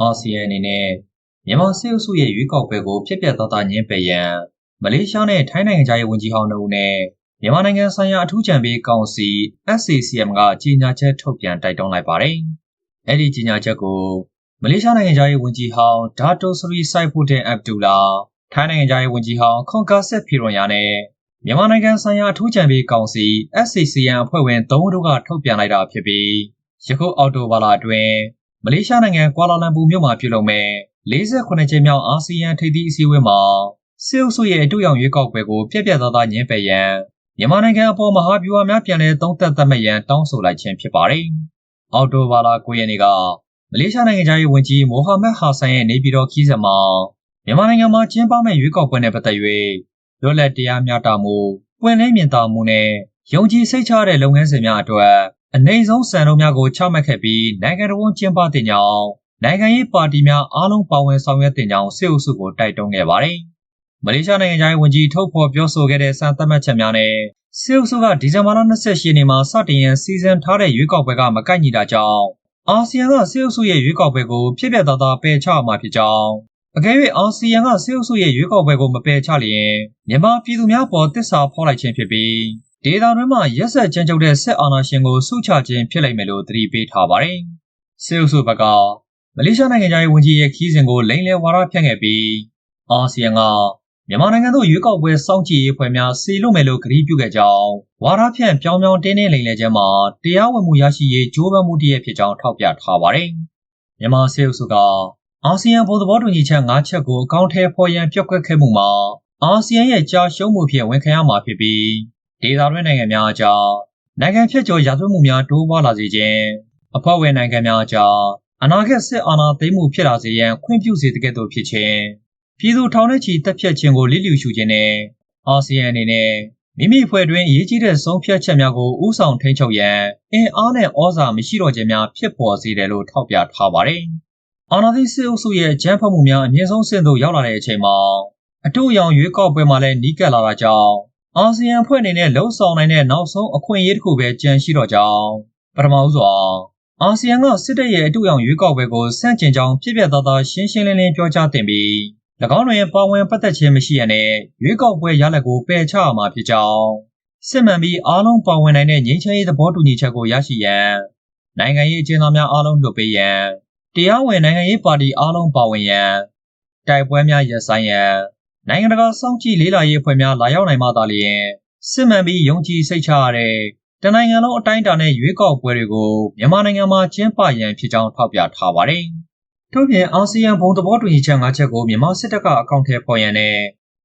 အာဆီယံအနေနဲ့မြန်မာစစ်အုပ်စုရဲ့ရွေးကောက်ပွဲကိုဖျက်ပြက်သားသားညှင်းပယ်ရန်မလေးရှားနဲ့ထိုင်းနိုင်ငံသားရေးဝန်ကြီးဟောင်းတို့နဲ့မြန်မာနိုင်ငံဆိုင်ရာအထူးကြံပေးကောင်စီ SACM ကကြေညာချက်ထုတ်ပြန်တိုက်တွန်းလိုက်ပါတယ်။အဲ့ဒီကြေညာချက်ကိုမလေးရှားနိုင်ငံသားရေးဝန်ကြီးဟောင်းဒါတိုဆရီဆိုင်ဖူဒင်အဗ်ဒူလာထိုင်းနိုင်ငံသားရေးဝန်ကြီးဟောင်းခွန်ကာဆက်ဖီရွန်ယာနဲ့မြန်မာနိုင်ငံဆိုင်ရာအထူးကြံပေးကောင်စီ SACM အဖွဲ့ဝင်၃ဦးတို့ကထုတ်ပြန်လိုက်တာဖြစ်ပြီးယခုအောက်တိုဘာလအတွင်း မလေးရှားနိုင်ငံကွာလာလမ်ပူမြို့မှာပြုလုပ်မဲ့48ကြိမ်မြောက်အာဆီယံထိပ်သီးအစည်းအဝေးမှာစစ်အုပ်စုရဲ့အတူရောင်ရွေးကောက်ပွဲကိုပြက်ပြက်သားသားညှင်းပယ်ရန်မြန်မာနိုင်ငံအပေါ်မဟာဗျူဟာများပြန်လည်သုံးသပ်သတ်မှတ်ရန်တောင်းဆိုလိုက်ခြင်းဖြစ်ပါတယ်။အော်တိုဘာလာ9ရက်နေ့ကမလေးရှားနိုင်ငံသားရေးဝန်ကြီးမိုဟာမက်ဟာဆန်ရဲ့နေပြည်တော်ခီးစဉ်မှာမြန်မာနိုင်ငံမှာကျင်းပမဲ့ရွေးကောက်ပွဲနဲ့ပတ်သက်၍လွတ်လပ်တရားမျှတမှု၊ပွင့်လင်းမြင်သာမှုနဲ့ယုံကြည်စိတ်ချတဲ့လုပ်ငန်းစဉ်များအတွက် အနေဆုံးစံနှုန်းများကိုချမှတ်ခဲ့ပြီးနိုင်ငံတော်ကျင်းပတဲ့ကြောင်းနိုင်ငံရေးပါတီများအားလုံးပါဝင်ဆောင်ရွက်တဲ့ကြောင်းစစ်အုပ်စုကိုတိုက်တွန်းခဲ့ပါတယ်။မလေးရှားနိုင်ငံသားဝန်ကြီးထုတ်ဖော်ပြောဆိုခဲ့တဲ့စံသတ်မှတ်ချက်များနဲ့စစ်အုပ်စုကဒီဇင်ဘာလ28ရက်နေ့မှာစတင်ရန်စီစဉ်ထားတဲ့ရွေးကောက်ပွဲကမကိုက်ညီတာကြောင့်အာဆီယံကစစ်အုပ်စုရဲ့ရွေးကောက်ပွဲကိုဖြစ်ပျက်သားသားပယ်ချမှာဖြစ်ကြောင်းအကယ်၍အာဆီယံကစစ်အုပ်စုရဲ့ရွေးကောက်ပွဲကိုမပယ်ချလျင်မြန်မာပြည်သူများပေါ်တစ္ဆာဖော်လိုက်ခြင်းဖြစ်ပြီး ဒေသတွင်းမှာရက်ဆက်ကြမ်းကြုတ်တဲ့စစ်အာဏာရှင်ကိုဆုချခြင်းဖြစ်လိမ့်မယ်လို့သတိပေးထားပါတယ်။စစ်အုပ်စုဘက်ကမလေးရှားနိုင်ငံသားရေးဝန်ကြီးရဲ့ခီးစဉ်ကိုလိမ်လည်ဝါဒဖြန့်ခဲ့ပြီးအာဆီယံကမြန်မာနိုင်ငံသို့ရွေးကောက်ပွဲစောင့်ကြည့်ရေးဖွဲ့များစီလို့မယ်လို့ကတိပြုခဲ့ကြောင်းဝါဒဖြန့်ပြောင်းပြောင်းတင်းတင်းလိမ်လည်ခြင်းမှာတရားဝင်မှုရရှိရေးကြိုးပမ်းမှုတည်းဖြစ်ကြောင်းထောက်ပြထားပါတယ်။မြန်မာစစ်အုပ်စုကအာဆီယံဘုံသဘောတူညီချက်၅ချက်ကိုအကောင့်ထဲဖော်ရန်ပြက်ကွက်ခဲ့မှုမှာအာဆီယံရဲ့ကြာရှုံးမှုဖြင့်ဝန်ခံရမှာဖြစ်ပြီး ဒေသတွင်းနိုင်ငံများအကြားနိုင်ငံဖြတ်ကျော်ရာဇဝတ်မှုများတိုးပွားလာစေခြင်းအဖွဲ့ဝင်နိုင်ငံများအကြားအနာဂတ်စစ်အာဏာသိမ်းမှုဖြစ်လာစေရန်ခွင့်ပြုစေတဲ့ကဲ့သို့ဖြစ်ခြင်းပြည်သူထောင်နဲ့ချီတပ်ဖြတ်ခြင်းကိုလိလျူရှုခြင်းနဲ့အာဆီယံအနေနဲ့မိမိဖွဲ့တွင်အရေးကြီးတဲ့ဆုံးဖြတ်ချက်များကိုဥဆောင်ထိန်းချုပ်ရန်အင်အားနဲ့ဩဇာမရှိတော့ခြင်းများဖြစ်ပေါ်စေတယ်လို့ထောက်ပြထားပါတယ်။အာဏာသိမ်းစစ်အုပ်စုရဲ့ကြမ်းဖက်မှုများအမြင့်ဆုံးဆင့်သို့ရောက်လာတဲ့အချိန်မှာအတူရောင်ရွေးကောက်ပွဲမှာလည်းနီးကပ်လာတာကြောင့် အာဆီယံဖွဲ့အနေနဲ့လှုံ့ဆော်နိုင်တဲ့နောက်ဆုံးအခွင့်အရေးတစ်ခုပဲကြန့်ရှိတော့ကြောင်းပထမဦးစွာအာဆီယံကစစ်တပ်ရဲ့အတူရောင်ရွေးကောက်ပွဲကိုစန့်ကျင်ကြောင်းပြည့်ပြည့်သားသားရှင်းရှင်းလင်းလင်းပြောကြားတင်ပြီး၎င်းတို့ရဲ့ပါဝင်ပတ်သက်ခြင်းမရှိရတဲ့ရွေးကောက်ပွဲရလဒ်ကိုပယ်ချရမှာဖြစ်ကြောင်းစစ်မှန်ပြီးအားလုံးပါဝင်နိုင်တဲ့ငြိမ်းချမ်းရေးသဘောတူညီချက်ကိုရရှိရန်နိုင်ငံရေးအကျဉ်းသားများအားလုံးလွတ်ပေးရန်တရားဝင်နိုင်ငံရေးပါတီအားလုံးပါဝင်ရန်တိုက်ပွဲများရပ်ဆိုင်းရန် နိုင်ငံတကာစောင့်ကြည့်လေးလာရေးအဖွဲ့များလာရောက်နိုင်မှသာလျှင်စစ်မှန်ပြီးယုံကြည်စိတ်ချရတဲ့တနိုင်ငံလုံးအတိုင်းအတာနဲ့ရွေးကောက်ပွဲတွေကိုမြန်မာနိုင်ငံမှာကျင်းပရန်ဖြစ်ကြောင်းထောက်ပြထားပါတယ်။ထို့ပြင်အာဆီယံဘုံသဘောတူညီချက်၅ချက်ကိုမြန်မာစစ်တပ်ကအကောင့်ထဲပေါ်ရန်နဲ့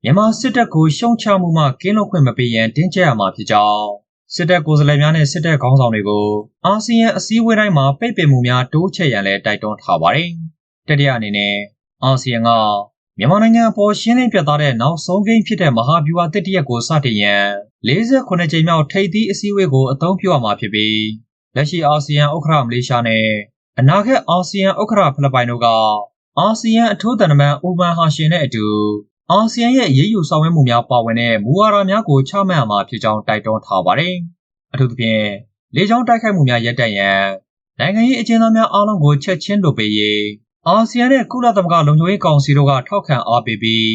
မြန်မာစစ်တပ်ကိုရှုံချမှုမှကင်းလွတ်ခွင့်မပေးရန်တင်းကျပ်ရမှာဖြစ်ကြောင်းစစ်တပ်ကိုယ်စားလှယ်များနဲ့စစ်တပ်ခေါင်းဆောင်တွေကိုအာဆီယံအစည်းအဝေးတိုင်းမှာပိတ်ပင်မှုများတိုးချဲ့ရန်လည်းတိုက်တွန်းထားပါတယ်။တတိယအနေနဲ့အာဆီယံက မြန်မာနိုင်ငံအပေါ်ရှင်းလင်းပြသတဲ့နောက်ဆုံးကိန်းဖြစ်တဲ့မဟာဗျူဟာတစ်တရက်ကိုစတင်ရန်48ကြိမ်မြောက်ထိပ်သီးအစည်းအဝေးကိုအသုံးပြုရမှာဖြစ်ပြီးလက်ရှိအာဆီယံဥက္ကဋ္ဌမလေးရှားနဲ့အနာဂတ်အာဆီယံဥက္ကဋ္ဌဖိလစ်ပိုင်တို့ကအာဆီယံအထူးသံတမန်အိုမန်ဟာရှင်နဲ့အတူအာဆီယံရဲ့ရေးယူဆောင်ရွက်မှုများပါဝင်တဲ့မူဝါဒများကိုချမှတ်ရမှာဖြစ်ကြောင်းတိုက်တွန်းထားပါတယ်။အထူးသဖြင့်လေကြောင်းတိုက်ခိုက်မှုများရပ်တန့်ရန်နိုင်ငံရေးအကျဉ်းသားများအားလုံးကိုချက်ချင်းလွှတ်ပေးရေး အာဆီယံနဲ့ကုလသမဂ္ဂလုံခြုံရေးကောင်စီတို့ကထောက်ခံအားပေးပြီး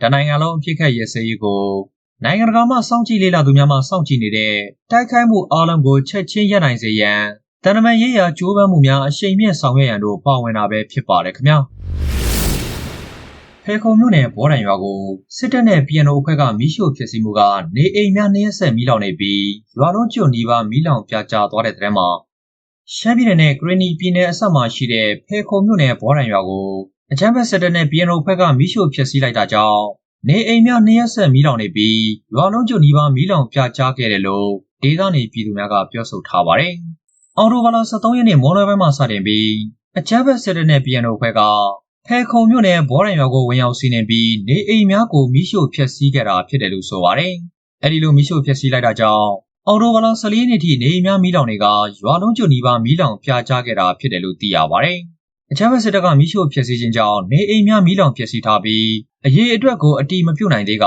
တနိုင်ငံလုံးအဖြစ်ခက်ရစရေးကိုနိုင်ငံတကာမှစောင့်ကြည့်လေ့လာသူများမှစောင့်ကြည့်နေတဲ့တိုက်ခိုက်မှုအားလုံးကိုချက်ချင်းရပ်နိုင်စေရန်တန်တမန်ရေးရာကြိုးပမ်းမှုများအရှိန်မြင့်ဆောင်ရွက်ရန်တို့ပါဝင်တာပဲဖြစ်ပါတယ်ခင်ဗျာဖေခုံမြို့နယ်ဘော်ဒန်ရွာကိုစစ်တပ်နဲ့ PNO အဖွဲ့ကမီးရှို့ဖျက်ဆီးမှုကနေအိမ်များနှင်းဆက်မီးလောင်နေပြီးရွာလုံးကျွတ်နီးပါးမီးလောင်ပြာကျသွားတဲ့တဲ့မှာ ရှမ်းပြည်နယ်နဲ့ ကရင်နီပြည်နယ်အစပ်မှာရှိတဲ့ဖေခုံမြို့နယ် ဘော်ဒန်ရွာကိုအချမ်းဘက်စစ်တပ်နဲ့ PNO ဘက်က မီးရှို့ဖျက်ဆီးလိုက်တာကြောင့် နေအိမ်များနှစ်ရက်ဆက် မီးလောင်နေပြီး ရွာလုံးကျွနီးပါး မီးလောင်ပြကြားခဲ့တယ်လို့ ဒေသနေပြည်သူများက ပြောဆိုထားပါတယ်။အော်တိုဘာလ23ရက်နေ့မော်တော်ပိုင်းမှာ စတင်ပြီးအချမ်းဘက်စစ်တပ်နဲ့ PNO ဘက်ကဖဲခုံမြို့နယ် ဘော်ဒန်ရွာကို ဝင်ရောက်စီးနှင်ပြီး နေအိမ်များကို မီးရှို့ဖျက်ဆီးခဲ့တာဖြစ်တယ်လို့ ဆိုပါတယ်။အဲဒီလို မီးရှို့ဖျက်ဆီးလိုက်တာကြောင့် အော်တိုဘာလ14ရက်နေ့ထိနေအိမ်များမီးလောင်တွေကရွာလုံးကျွနီးပါးမီးလောင်ပြကြားခဲ့တာဖြစ်တယ်လို့သိရပါတယ်။အချမ်းဘက်စစ်တပ်ကမီးရှို့ဖျက်ဆီးခြင်းကြောင့်နေအိမ်များမီးလောင်ဖျက်ဆီးထားပြီးအရေးအတွက်ကိုအတိမပြုတ်နိုင်သေးက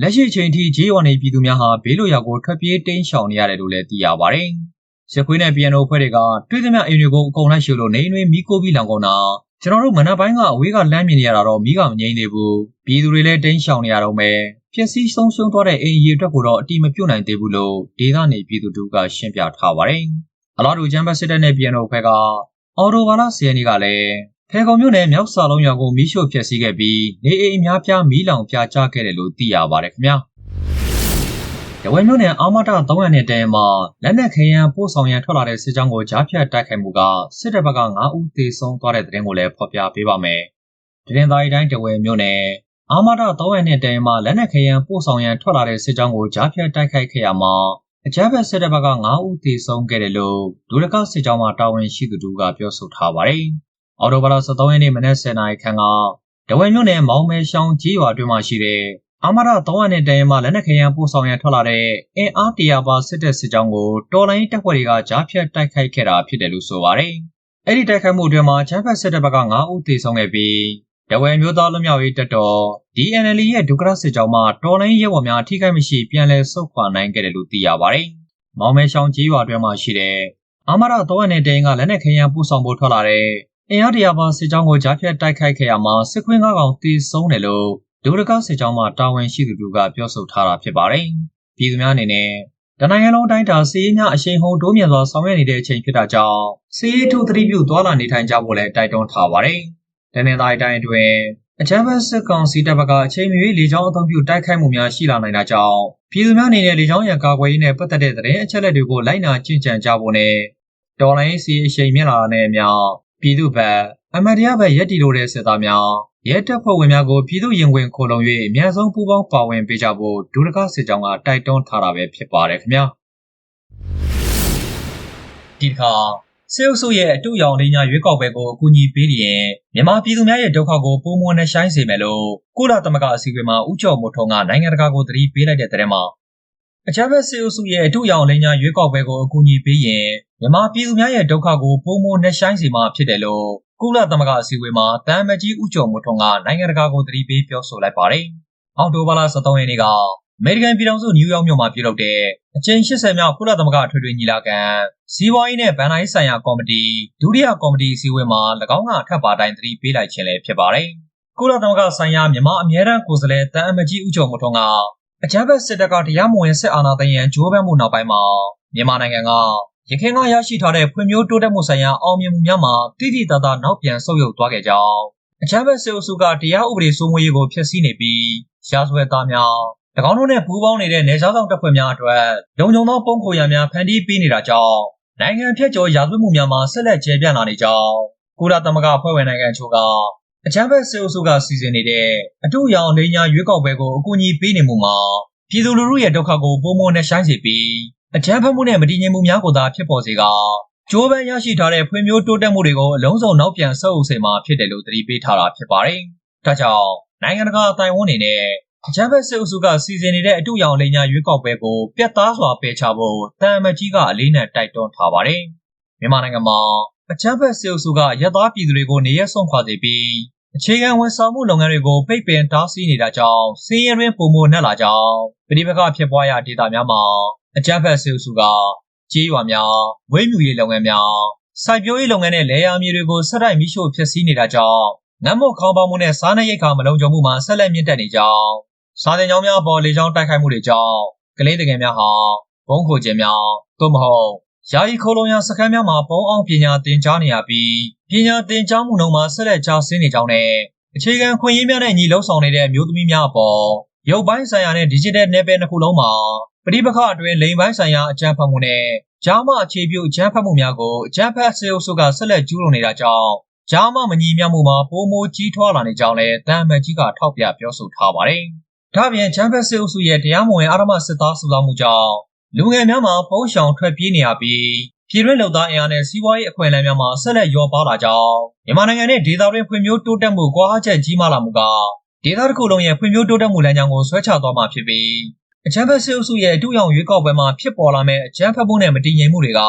လက်ရှိချိန်ထိဂျေးရွာနေပြည်သူများဟာဘေးလွတ်ရာကိုထွက်ပြေးတိမ်းရှောင်နေရတယ်လို့လည်းသိရပါတယ်။ရခွေးနဲ့ PNO ဖွဲ့တွေကတွေးသမျှအိမ်တွေကိုအကုန်လိုက်ရှို့လို့နေအိမ်တွေမီးကိုပြီးလောင်ကုန်တာကျွန်တော်တို့မနက်ပိုင်းကအဝေးကလမ်းမြင်နေရတာတော့မိကမငြိမ်းသေးဘူးပြည်သူတွေလည်းတိမ်းရှောင်နေရတော့မယ် ဖြစ်စည်းဆုံးရှုံးသွားတဲ့အိမ်ကြီးအတွက်ကိုတော့အတိမပြုတ်နိုင်သေးဘူးလို့ဒေသနေပြည်သူတို့ကရှင်းပြထားပါတယ်အလားတူချမ်ဘတ်စစ်တပ်နဲ့ပြည်တော်ဘက်ကအော်တိုဘာလ10ရက်နေ့ကလည်းဖေကုံမြို့နယ်မြောက်စာလုံးရွာကိုမီးရှို့ဖျက်ဆီးခဲ့ပြီးနေအိမ်အများပြားမီးလောင်ပြာကျခဲ့တယ်လို့သိရပါတယ်ခင်ဗျာရဝဲမြို့နယ်အာမတာ300နဲ့တဲမှာလက်နက်ခဲယမ်းပို့ဆောင်ရန်ထွက်လာတဲ့စစ်ကြောင်းကိုကြားဖြတ်တိုက်ခိုက်မှုကစစ်တပ်ဘက်က9ဦးသေဆုံးသွားတဲ့တဲ့ရင်ကိုလည်းဖော်ပြပေးပါမယ်။တရင်သားရီတိုင်းတဝဲမြို့နယ် အာမတာ300နဲ့တဲမှာလက်နက်ခဲယမ်းပို့ဆောင်ရန်ထွက်လာတဲ့စစ်ကြောင်းကိုကြားဖြတ်တိုက်ခိုက်ခဲ့ရမှာအကြမ်းဖက်စစ်တပ်ဘက်က9ဦးသေဆုံးခဲ့တယ်လို့ဒုရကစစ်ကြောင်းမှတာဝန်ရှိသူတို့ကပြောဆိုထားပါတယ်။အော်တိုဘာလ23ရက်နေ့မနက်10:00နာရီခန့်ကတဝဲမြို့နယ်မောင်မဲရှောင်းကြီးရွာတွင်မှရှိတဲ့အာမရ300နဲ့တရင်မှာလက်နက်ခဲယမ်းပို့ဆောင်ရန်ထွက်လာတဲ့အင်အားတရာပါစစ်တပ်စစ်ကြောင်းကိုတော်လိုင်းတပ်ဖွဲ့တွေကကြားဖြတ်တိုက်ခိုက်ခဲ့တာဖြစ်တယ်လို့ဆိုပါတယ်။အဲ့ဒီတိုက်ခိုက်မှုအတွင်းမှာချမ်းဖတ်စစ်တပ်ဘက်က9ဦးသေဆုံးခဲ့ပြီး တဝဲမျိုးသားလူမျိုးရေးတပ်တော် DNL ရဲ့ဒုက္ခစစ်ကြောင်းမှာတော်လိုင်းရဲဘော်များထိခိုက်မရှိပြန်လည်ဆုတ်ခွာနိုင်ခဲ့တယ်လို့သိရပါတယ်။မောင်မဲရှောင်းကြီးရွာအတွင်းမှာရှိတဲ့အာမရ300နဲ့တရင်ကလက်နက်ခဲယမ်းပို့ဆောင်ဖို့ထွက်လာတဲ့အင်အားတရာပါစစ်ကြောင်းကိုကြားဖြတ်တိုက်ခိုက်ခဲ့ရမှာစစ်ခွင်းကားကောင်တေဆုံးတယ်လို့ဒုရကစစ်ကြောင်းမှတာဝန်ရှိသူတို့ကပြောဆိုထားတာဖြစ်ပါတယ်။ပြည်သူများအနေနဲ့တနိုင်ငံလုံးတိုင်းတာစီးရေးများအရှိန်ဟုန်တိုးမြင့်စွာဆောင်ရွက်နေတဲ့အချိန်ဖြစ်တာကြောင့်စီးရေးထုသတိပြုသွားလာနေထိုင်ကြဖို့လည်းတိုက်တွန်းထားပါတယ်။ တနင်္လာရီတိုင်းအတွင်းအချမ်းဘတ်စစ်ကောင်စီတပ်ဘက်ကအချိန်မီလေကြောင်းအုံပြုတိုက်ခိုက်မှုများရှိလာနိုင်တာကြောင့်ပြည်သူများအနေနဲ့လေကြောင်းရန်ကာကွယ်ရေးနဲ့ပတ်သက်တဲ့သတင်းအချက်အလက်တွေကိုလိုက်နာကျင့်ကြံကြဖို့နဲ့တော်လိုင်းစီအရှိန်မြင့်လာတဲ့အမျှပြည်သူ့ဘက်အမတ်တရားဘက်ရက်တီလို့တဲ့စစ်သားများရဲတပ်ဖွဲ့ဝင်များကိုပြည်သူရင်ဝင်ခိုလုံ၍အများဆုံးပူးပေါင်းပါဝင်ပေးကြဖို့ဒုရကစစ်ကြောင်းကတိုက်တွန်းထားတာပဲဖြစ်ပါတယ်ခင်ဗျာဒီတစ်ခါ စေအုပ်စုရဲ့အတူရောင်လေးညာရွေးကောက်ပွဲကိုအကူအညီပေးရင်မြန်မာပြည်သူများရဲ့ဒုက္ခကိုပုံမွန်နဲ့ဆိုင်စေမယ်လို့ကုလသမဂ္ဂအစည်းအဝေးမှာဥကြော်မို့ထုံးကနိုင်ငံတကာကိုသတိပေးလိုက်တဲ့တဲ့မှာအကြမ်းဖက်စေအုပ်စုရဲ့အတူရောင်လေးညာရွေးကောက်ပွဲကိုအကူအညီပေးရင်မြန်မာပြည်သူများရဲ့ဒုက္ခကိုပုံမွန်နဲ့ဆိုင်စေမှာဖြစ်တယ်လို့ကုလသမဂ္ဂအစည်းအဝေးမှာတမ်မကြီးဥကြော်မို့ထုံးကနိုင်ငံတကာကိုသတိပေးပြောဆိုလိုက်ပါတယ်။အောက်တိုဘာလ23ရက်နေ့က အမေရိကန်ပြည်ထောင်စုနယူးယောက်မြို့မှာပြုလုပ်တဲ့အကြိမ်80မြောက်ကုလသမဂ္ဂထွေထွေညီလာခံစီးပွားရေးနဲ့ဗန်နိုင်းဆိုင်ရာကော်မတီဒုတိယကော်မတီအစည်းအဝေးမှာ၎င်းကအထက်ပါတိုင်းသတိပေးလိုက်ခြင်းလည်းဖြစ်ပါတယ်။ကုလသမဂ္ဂဆိုင်ရာမြန်မာအမြဲတမ်းကိုယ်စားလှယ်တန်အမကြီးဦးကျော်မထွန်းကအကြမ်းဖက်စစ်တပ်ကတရားမဝင်စစ်အာဏာသိမ်းရန်ကြိုးပမ်းမှုနောက်ပိုင်းမှာမြန်မာနိုင်ငံကရခိုင်ကရရှိထားတဲ့ဖွံ့ဖြိုးတိုးတက်မှုဆိုင်ရာအောင်မြင်မှုများမှာတိတိတသားနောက်ပြန်ဆုတ်ယုတ်သွားခဲ့ကြောင်းအကြမ်းဖက်စစ်အုပ်စုကတရားဥပဒေစိုးမိုးရေးကိုဖျက်ဆီးနေပြီးရာဇဝတ်သားများ၎ င်းတို့နဲ့ပူးပေါင်းနေတဲ့နေစားဆောင်တပ်ဖွဲ့များအတွက်လုံခြုံသောပုံခိုရံများဖန်တီးပေးနေတာကြောင့်နိုင်ငံဖြတ်ကျော်ရာဇဝတ်မှုများမှာဆက်လက်ကျယ်ပြန့်လာနေကြောင်းကုလသမဂ္ဂဖွဲ့ဝင်နိုင်ငံချို့ကအကြမ်းဖက်စစ်အုပ်စုကစီစဉ်နေတဲ့အတူရောင်နေညာရွေးကောက်ပွဲကိုအကူအညီပေးနေမှုမှာပြည်သူလူထုရဲ့ဒုက္ခကိုပုံမနဲ့ရှိုင်းစေပြီးအကြမ်းဖက်မှုနဲ့မတည်ငြိမ်မှုများကိုသာဖြစ်ပေါ်စေကကျိုးပန်းရရှိထားတဲ့ဖွံ့ဖြိုးတိုးတက်မှုတွေကိုအလုံးစုံနောက်ပြန်ဆုပ်အုပ်စေမှာဖြစ်တယ်လို့သတိပေးထားတာဖြစ်ပါတယ်။ဒါကြောင့်နိုင်ငံတကာအတိုင်းအဝန်အနေ နဲ့အကြမ်းဖက်စစ်အုပ်စုကစီစဉ်နေတဲ့အတူရောင်လိန်ညာရွေးကောက်ပွဲကိုပြတ်သားစွာပယ်ချဖို့တန်အမကြီးကအလေးနက်တိုက်တွန်းထားပါတယ်။မြန်မာနိုင်ငံမှာအကြမ်းဖက်စစ်အုပ်စုကရသားပြည်သူတွေကိုနေရက်ဆုံးခွာစေပြီးအခြေခံဝန်ဆောင်မှုလုပ်ငန်းတွေကိုပိတ်ပင်တားဆီးနေတာကြောင့်စီးရဲတွင်ပုံမနှက်လာကြောင်းပြည်ပကဖြစ်ပွားရာဒေသများမှာအကြမ်းဖက်စစ်အုပ်စုကကြေးရွာများဝိမြူရေးလုပ်ငန်းများစိုက်ပျိုးရေးလုပ်ငန်းနဲ့လယ်ယာမြေတွေကိုဆက်တိုက်မိရှို့ဖျက်ဆီးနေတာကြောင့်ငတ်မွတ်ခေါင်းပေါမှုနဲ့စားနပ်ရိက္ခာမလုံခြုံမှုမှာဆက်လက်မြင့်တက်နေကြောင်း စားတင်ကြောင်းများပေါ်လေကြောင်းတိုက်ခိုက်မှုတွေကြောင့်ကလေးတငယ်များဟာဘုံခိုခြင်းများသို့မဟုတ်ယာယီခိုးလုံရစခန်းများမှာပုံအောင်ပညာသင်ကြားနေရပြီးပညာသင်ကြားမှုနှုန်းမှာဆက်လက်ကျဆင်းနေကြောင်းနဲ့အခြေခံခွင့်ရင်းများနဲ့ညီလုံဆောင်နေတဲ့အမျိုးသမီးများအပေါ်ရုပ်ပိုင်းဆိုင်ရာနဲ့ digital နယ်ပယ်နှစ်ခုလုံးမှာပဋိပက္ခအတွင်းလိမ်ပိုင်းဆိုင်ရာအကြမ်းဖက်မှုနဲ့ဂျာမအခြေပြုအကြမ်းဖက်မှုများကိုအကြမ်းဖက်စေအုပ်စုကဆက်လက်ကျူးလွန်နေတာကြောင့်ဂျာမမညီမျှမှုမှာပုံမိုကြီးထွားလာနေကြောင်းလည်းတန်မန်ကြီးကထောက်ပြပြောဆိုထားပါတယ်။ ဒါ့အပြင်ချမ်ဘတ်စေအုပ်စုရဲ့တရားမဝင်အာရမစစ်သားစုဆောင်မှုကြောင့်လူငယ်များမှာပုံရှောင်ထွက်ပြေးနေရပြီးပြည်တွင်းလုံသားအင်အားနဲ့စီးပွားရေးအခွင့်အလမ်းများမှာဆက်လက်ရောပါလာကြောင်းမြန်မာနိုင်ငံနဲ့ဒေသတွင်းဖွံ့ဖြိုးတိုးတက်မှုကွာဟချက်ကြီးမားလာမှုကဒေသတစ်ခုလုံးရဲ့ဖွံ့ဖြိုးတိုးတက်မှုလမ်းကြောင်းကိုဆွဲချသွားမှာဖြစ်ပြီးအချမ်းဖက်စစ်အုပ်စုရဲ့အတူရောင်ရွေးကောက်ပွဲမှာဖြစ်ပေါ်လာမဲ့အချမ်းဖက်မှုနဲ့မတည်ငြိမ်မှုတွေက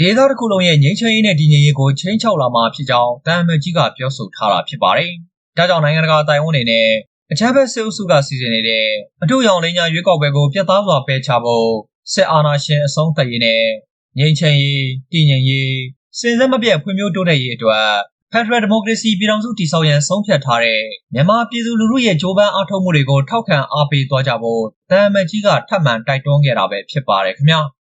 ဒေသတစ်ခုလုံးရဲ့ငြိမ်းချမ်းရေးနဲ့တည်ငြိမ်ရေးကိုချိန်ချောက်လာမှာဖြစ်ကြောင်းတန်အမတ်ကြီးကပြောဆိုထားတာဖြစ်ပါတယ်။ဒါကြောင့်နိုင်ငံတကာအတိုင်းအဝန်အနေနဲ့ အချမ်းဖက်စစ်အုပ်စုကစီစဉ်နေတဲ့အတူရောင်လင်းညာရွေးကောက်ပွဲကိုပြတ်သားစွာပယ်ချဖို့စစ်အာဏာရှင်အဆုံးသတ်ရေးနဲ့ငြိမ်းချမ်းရေးတည်ငြိမ်ရေးစင်စက်မပြတ်ဖွံ့ဖြိုးတိုးတက်ရေးအတွက်ဖက်ဒရယ်ဒီမိုကရေစီပြည်ထောင်စုတည်ဆောက်ရန်ဆုံးဖြတ်ထားတဲ့မြန်မာပြည်သူလူထုရဲ့ကြိုးပမ်းအားထုတ်မှုတွေကိုထောက်ခံအားပေးသွားကြဖို့တန်အမတ်ကြီးကထပ်မံတိုက်တွန်းခဲ့တာပဲဖြစ်ပါတယ်ခင်ဗျာ။